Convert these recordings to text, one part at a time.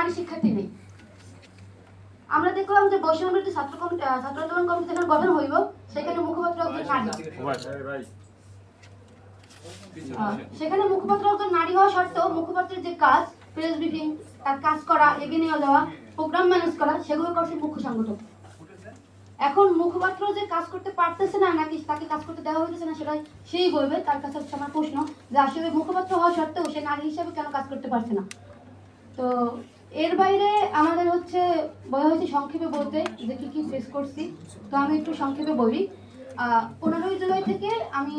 নারী শিক্ষার্থী নেই। আমরা দেখলাম যে বৈষম্যবিরোধী ছাত্র কমিটি ছাত্র আন্দোলন কমিটি যেখানে গঠন হইব, সেখানে মুখপাত্র একজন নারী। সেখানে মুখপাত্র একজন নারী হওয়া সত্ত্বেও মুখপাত্রের যে কাজ প্রেস ব্রিফিং তার কাজ করা, এগিয়ে নিয়ে যাওয়া প্রোগ্রাম ম্যানেজ করা সেগুলো করছে মুখ্য সংগঠক। এখন মুখপাত্র যে কাজ করতে পারতেছে না, নাকি তাকে কাজ করতে দেওয়া হইতেছে না, সেটাই সেই বলবে। তার কাছে হচ্ছে আমার প্রশ্ন যে আসলে মুখপাত্র হওয়া সত্ত্বেও সে নারী হিসাবে কেন কাজ করতে পারছে না? তো এর বাইরে আমাদের হচ্ছে বলা হয়েছে সংক্ষেপে বলতে যে কি কি ফেস করছি। তো আমি একটু সংক্ষেপে বলি। পনেরোই জুলাই থেকে আমি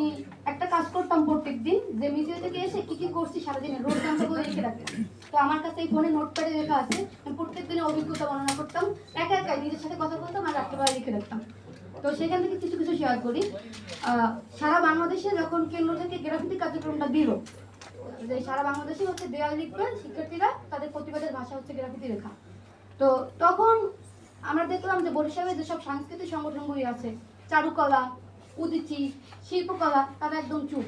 একটা কাজ করতাম প্রত্যেক দিন যে মিছিল থেকে এসে কী কী করছি সারাদিনে, রোজ জানতে লিখে রাখতাম তো আমার কাছে এই ফোনে নোটপ্যাডে লেখা আছে, আমি প্রত্যেক দিনের অভিজ্ঞতা বর্ণনা করতাম, একা একাই নিজের সাথে কথা বলতাম আর রাত্রেবেলা লিখে রাখতাম। তো সেখান থেকে কিছু কিছু শেয়ার করি। সারা বাংলাদেশে যখন কেন্দ্র থেকে গ্রাফিতি কার্যক্রমটা দিল, যে সারা বাংলাদেশে হচ্ছে দেয়াল লিখবে শিক্ষার্থীরা গ্রাফিতি লেখা। তো তখন আমরা দেখলাম যে বরিশালে যেসব সাংস্কৃতিক সংগঠনগুলি আছে, চারুকলা, উদিচি, শিল্পকলা, তারা একদম চুপ।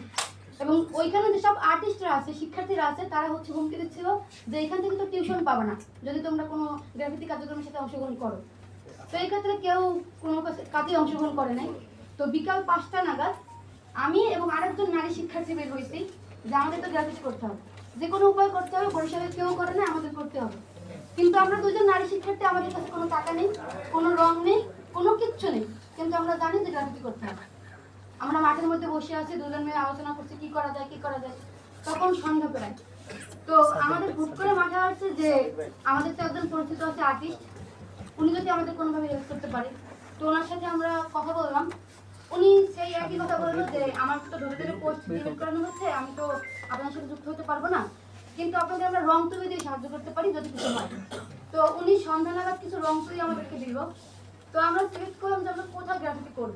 এবং ওইখানে যেসব আর্টিস্টরা আছে, শিক্ষার্থীরা আছে, তারা হচ্ছে হুমকি দিচ্ছিল যে এখান থেকে তো টিউশন পাবে না, যদি তোমরা কোনো গ্রাফিতি কার্যক্রমের সাথে অংশগ্রহণ করো। তো এই ক্ষেত্রে কেউ কোনো কাজে অংশগ্রহণ করে নাই। তো বিকাল পাঁচটা নাগাদ আমি এবং আরেকজন নারী শিক্ষার্থী বের হয়েছি যে আমাদের তো গ্রাফিক্স করতে হবে। যে কোনো উপায় করতে হবে, বরিশালে কেউ করে না, আমাদের করতে হবে। কিন্তু আমরা দুজন নারী শিক্ষার্থী, আমাদের কাছে কোনো টাকা নেই, কোনো রং নেই, কোনো কিচ্ছু নেই। কিন্তু আমরা জানি যে গ্রাফিক্স করতে হবে। আমরা মাঠের মধ্যে বসে আছি, দুজন মেয়ে আলোচনা করছি, কি করা যায়, কি করা যায়। তখন সন্ধ্যা প্রায় তো আমাদের হুট করে মাথায় আসছে যে আমাদের তো একজন পরিচিত আছে, আর্টিস্ট। উনি যদি আমাদের কোনোভাবে হেল্প করতে পারে। তো ওনার সাথে আমরা কথা বললাম। উনি সেই একই কথা বলল যে, আমার তো ধরে ধরে পোস্ট করানো হচ্ছে, আমি তো আপনার সাথে যুক্ত হতে পারব না। কিন্তু আপনাদের আমরা রং তুলি দিয়ে সাহায্য করতে পারি যদি কিছু হয়। তো উনি সন্ধ্যা নাগাদ কিছু রং তুলি আমাদেরকে দিল। তো আমরা সিলেক্ট করলাম যে আমরা কোথায় গ্রাফিটি করব।